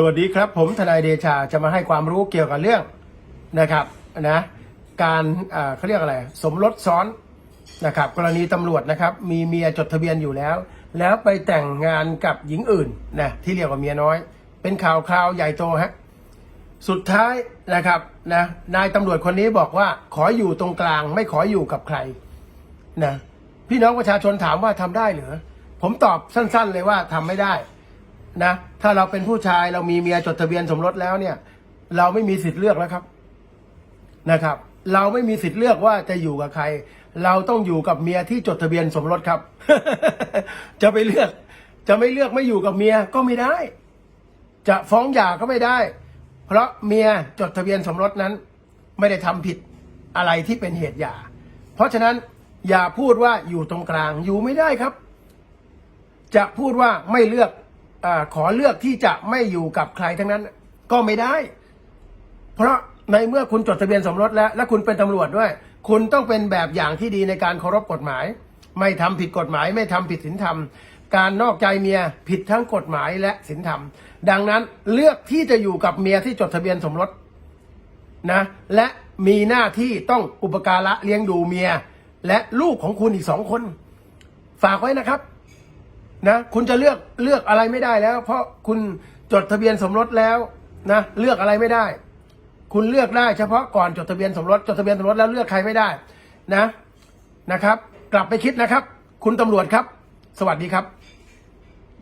สวัสดีครับ ผมทนายเดชาจะมาให้ความรู้เกี่ยวกับเรื่องนะครับนะการเขาเรียกอะไร สมรสซ้อนนะครับ กรณีตำรวจนะครับ มีเมียจดทะเบียนอยู่แล้ว แล้วไปแต่งงานกับหญิงอื่นนะที่เรียกว่าเมียน้อย เป็นข่าวคราวใหญ่โตฮะสุดท้ายนะครับนะนายตำรวจคนนี้บอกว่าขออยู่ตรงกลางไม่ขออยู่กับใครนะพี่น้องประชาชนถามว่าทำได้หรือผมตอบสั้น ๆ เลยว่าทำไม่ได้ นะถ้าเราเป็นผู้ชายเรามีเมียจดทะเบียนสมรสแล้วเนี่ย เราไม่มีสิทธิ์เลือกแล้วครับนะครับ เราไม่มีสิทธิ์เลือกว่าจะอยู่กับใคร เราต้องอยู่กับเมียที่จดทะเบียนสมรสครับ จะไปเลือก จะไม่เลือกไม่อยู่กับเมียก็ไม่ได้ จะฟ้องหย่าก็ไม่ได้ เพราะเมียจดทะเบียนสมรสนั้น ไม่ได้ทำผิดอะไรที่เป็นเหตุหย่า เพราะฉะนั้นอย่าพูดว่าอยู่ตรงกลางอยู่ไม่ได้ครับ จะพูดว่าไม่เลือก อขอเลือกที่จะไม่อยู่กับใครทั้งนั้น ก็ไม่ได้ เพราะในเมื่อคุณจดทะเบียนสมรสแล้ว และคุณเป็นตำรวจด้วย คุณต้องเป็นแบบอย่างที่ดีในการเคารพกฎหมาย ไม่ทำผิดกฎหมาย ไม่ทำผิดศีลธรรม การนอกใจเมียผิดทั้งกฎหมายและศีลธรรม ดังนั้นเลือกที่จะอยู่กับเมียที่จดทะเบียนสมรสนะ และมีหน้าที่ต้องอุปการะเลี้ยงดูเมีย และลูกของคุณอีกสองคน ฝากไว้นะครับ นะคุณจะเลือกเลือกอะไรไม่ได้แล้ว เพราะคุณจดทะเบียนสมรสแล้วนะเลือกอะไรไม่ได้ คุณเลือกได้เฉพาะก่อนจดทะเบียนสมรสจดทะเบียนสมรสแล้วเลือกใครไม่ได้นะนะครับ กลับไปคิดนะครับ คุณตำรวจครับ สวัสดีครับ